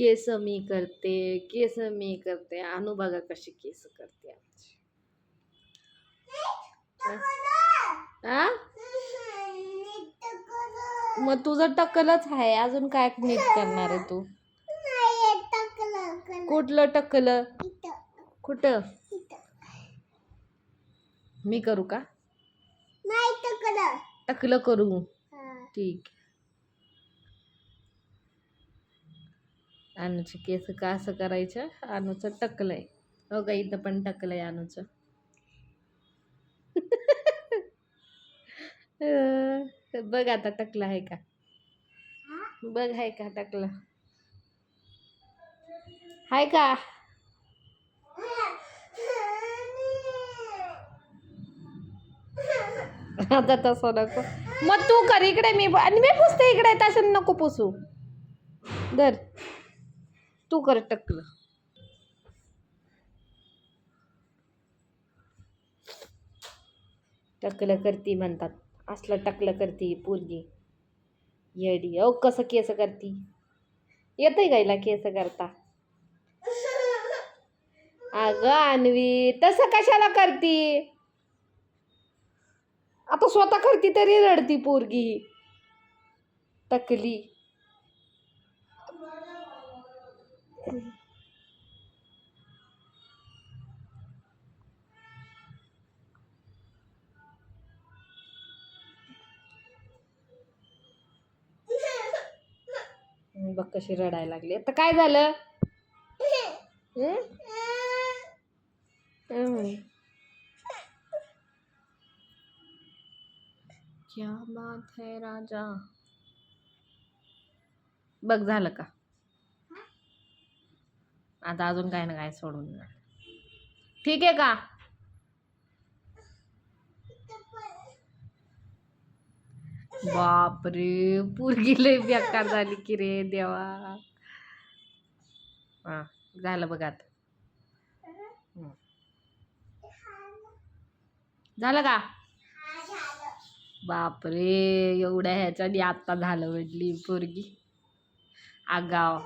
केस मी करते केस मी करते. अनु बघा कशी केस करते आमची. आ मग तुझं टक्कलच आहे. अजून काय नीट करणार आहे तू? कुठलं टक्कल कुठं? मी करू का? टकलं. करू. ठीक. अनुचे केस का असं करायचं? अनुचं टकलंय. हो का इथं पण टकलंय अनुचं बघ आता टकलं आहे का? बघ आहे का टकलं? आहे का? आता तसं नको. मग तू कर इकडे मी आणि मी पुसते इकडे तसं नको पुसू. धर. तू कर टकलं. टकलं करती म्हणतात. असलं टकलं करती पोरगी. येडी. अहो कसं केस करती? येतंय गायला केस करता? अगं अन्वी तसं कशाला करती? आता स्वतः करती तरी रडती पोरगी. टकली. बघ कशी रडायला लागली. आता काय झालं? क्या बात है राजा. बघ झालं का? आता अजून काय ना काय सोडून ठीक आहे का? बापरे पोरगी लय बेकार झाली की रे देवा. हा झालं बघ आता. झालं का? बापरे एवढ्या ह्याच्यानी आत्ता झालं म्हटली पोरगी. आगाव.